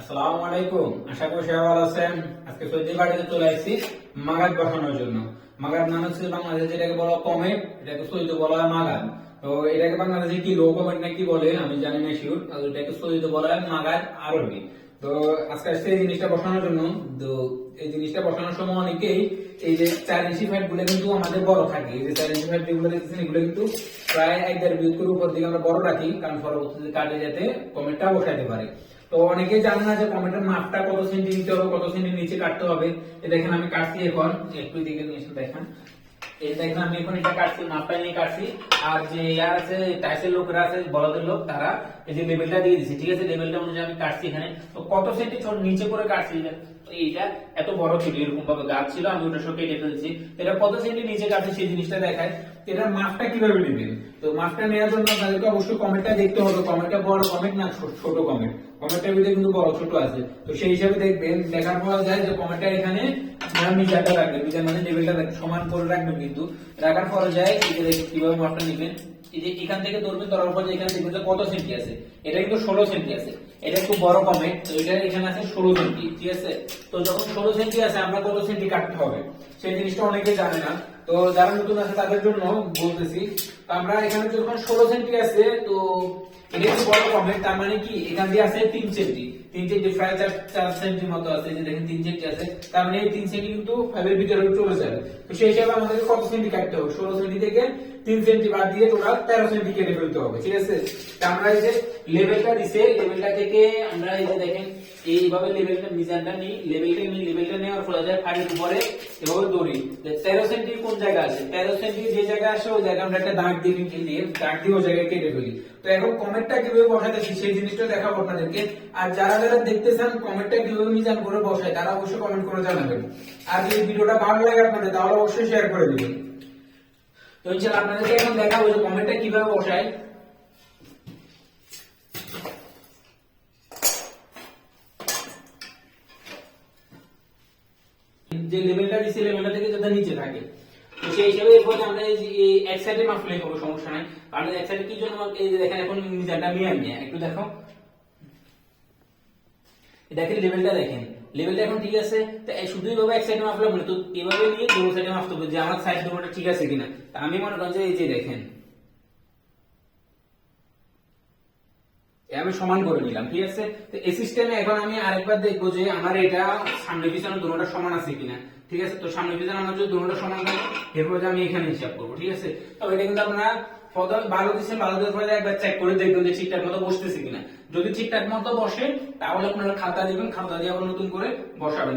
আসসালামু আলাইকুম। আশা করি সবাই ভালো আছেন। আজকে সৌদি বাড়িতে চলে আসছি মাগাদ বসানোর জন্য। মাগাদ মানে হচ্ছে বাংলাদেশে যেটাকে বলা এটাকে সৌদিতে বলা হয় মাগাদ। তো এটাকে বাংলাদেশে কি লো না কি বলে, আমি জানি না শিওর আর এটাকে সৌদিতে বলা হয় মাগাদ আরবি। তো আজকে আসছে এই জিনিসটা বসানোর জন্য। তো এই জিনিসটা বসানোর সময় অনেকেই এই যে চার ইঞ্চি গুলো কিন্তু আমাদের বড় থাকে। এই যে চার ইঞ্চি যেগুলো দেখতেছেন, এগুলো কিন্তু প্রায় এক দেড় করে উপর দিকে আমরা বড় রাখি, কারণ পরবর্তীতে কাটে যাতে কমেটটা বসাইতে পারে। তো অনেকে জানে না যে টমেটোর মাপটা কত সেন্টি নিতে হবে, কত সেন্টি নিচে কাটতে হবে। এ দেখেন আমি কাটছি এখন। একটু দিকে নিয়ে দেখেন। এই দেখেন আমি এখন এটা কাটছি, মাপটা নিয়ে কাটছি। আর যে ইয়ার আছে টাইসের লোকরা আছে বড়দের লোক, তারা এই যে লেভেলটা দিয়ে দিছে ঠিক আছে লেভেলটা অনুযায়ী আমি কাটছি এখানে। তো কত সেন্টি নিচে করে কাটছি? এইটা এত বড় ছিল, এরকম ভাবে গাছ ছিল, আমি ওটা ফেলছি। এটা কত সেন্টি নিচে সেই জিনিসটা দেখায়। এটার মাপটা কীভাবে নেবেন? তো মাপটা নেওয়ার জন্য অবশ্যই কমেন্টটা দেখতে হবে। কমেন্টটা বড় কমেন্ট না ছোট- কমেন্ট কমেন্টের ভিতরে কিন্তু বড়, ছোট আছে। তো সেই হিসাবে দেখবেন, দেখার পর যায় যে কমেন্টটা এখানে মিটারটা রাখবেন মিটার মানে লেভেলটা সমান করে রাখবেন কিন্তু। রাখার পরে যায় কীভাবে মাপটা নেবেন। যে এখান থেকে ধরবেন ধরার পর এখানে দেখবেন যে কত সেন্টি আছে? এটা কিন্তু ষোলো সেন্টি আছে। এটা একটু বড় কমে, তো এটা এখানে আছে ষোলো সেন্টি ঠিক আছে? তো যখন ষোলো সেন্টি আছে, আমরা কত সেন্টি কাটতে হবে? সেই জিনিসটা অনেকে জানে না। তো যারা নতুন আছে তাদের জন্য বলতেছি আমরা এখানে যখন ষোলো সেন্টি আছে, তো এটা একটু বড় তার মানে কি? এখান দিয়ে আছে তিন সেন্টি। তিন সেন্টি প্রায় চার চার সেন্টি মতো আছে যে দেখেন তিন সেন্টি আছে, তার মানে তিন সেন্টি কিন্তু ফাইভের ভিতরে চলে যাবে। তো সেই হিসাবে কত সেন্টি কাটতে হবে? ষোলো সেন্টি থেকে তিন সেন্টি বাদ দিয়ে টোটাল তেরো সেন্টি কেটে ফেলতে হবে, ঠিক আছে? আমরা এই যে লেভেলটা দিছে, লেভেলটা থেকে আমরা এই যে দেখেন এইভাবে লেভেলটা মিজানটা নিই লেভেলটা নিই লেভেলটা নেওয়ার ফলে যায় ফাড়ির উপরে এভাবে দৌড়ি। তেরো সেন্টি কোন জায়গা আছে? তেরো সেন্টি যে জায়গা আসে ওই জায়গায় আমরা একটা দাগ দিয়ে দিয়ে দাগ দিয়ে ওই জায়গায় কেটে ফেলি। তো এখন কমেন্টটা কীভাবে বসাতেছি সেই জিনিসটা দেখাবো আপনাদেরকে। আর যারা যারা দেখতে চান, কমেন্টটা কীভাবে মিজান করে বসায়, তারা অবশ্যই কমেন্ট করে জানাবেন। আর যদি ভিডিওটা ভালো লাগে আপনাদের, তাহলে অবশ্যই শেয়ার করে দিবেন। তো ইনশাআল্লাহ আপনাদেরকে এখন দেখাবো যে কমেন্টটা কীভাবে বসায়। যে লেভেলটা দিছে লেভেলটা থেকে যাতে নিচে থাকে। তো সেই হিসাবে এরপর আমরা এই এক সাইডে মাপলে কোনো সমস্যা নাই। কারণ এক সাইডে কি জন্য এই যে দেখেন এখন মিজানটা মিয়া মিয়া একটু দেখো। দেখেন লেভেলটা দেখেন। লেভেলটা এখন ঠিক আছে। তো শুধু এইভাবে এক সাইডে মাপলে বলে তো এভাবে নিয়ে দুটো সাইডে মাপতে হবে যে আমার সাইড দুটোটা ঠিক আছে কিনা। আমি মনে করেন যে এই যে দেখেন। আমি সমান করে নিলাম, ঠিক আছে? তো এই সিস্টেমে এখন আমি আরেকবার দেখব যে আমার এটা সামনে পিছনে দুটোটা সমান আছে কিনা, ঠিক আছে? তো সামনে পিছনে আমার যদি দুটোটা সমান থাকে এরপর আমি এখানে হিসাব করব, ঠিক আছে? তো এটা কিন্তু আপনার প্রথমে ভালো দিচ্ছেন, ভালো দেওয়ার একবার চেক করে দেখবেন যে ঠিকঠাক মতো বসতেছে কিনা। যদি ঠিকঠাক মতো বসে, তাহলে আপনারা খাতা দিবেন, খাতা দিয়ে আবার নতুন করে বসাবেন।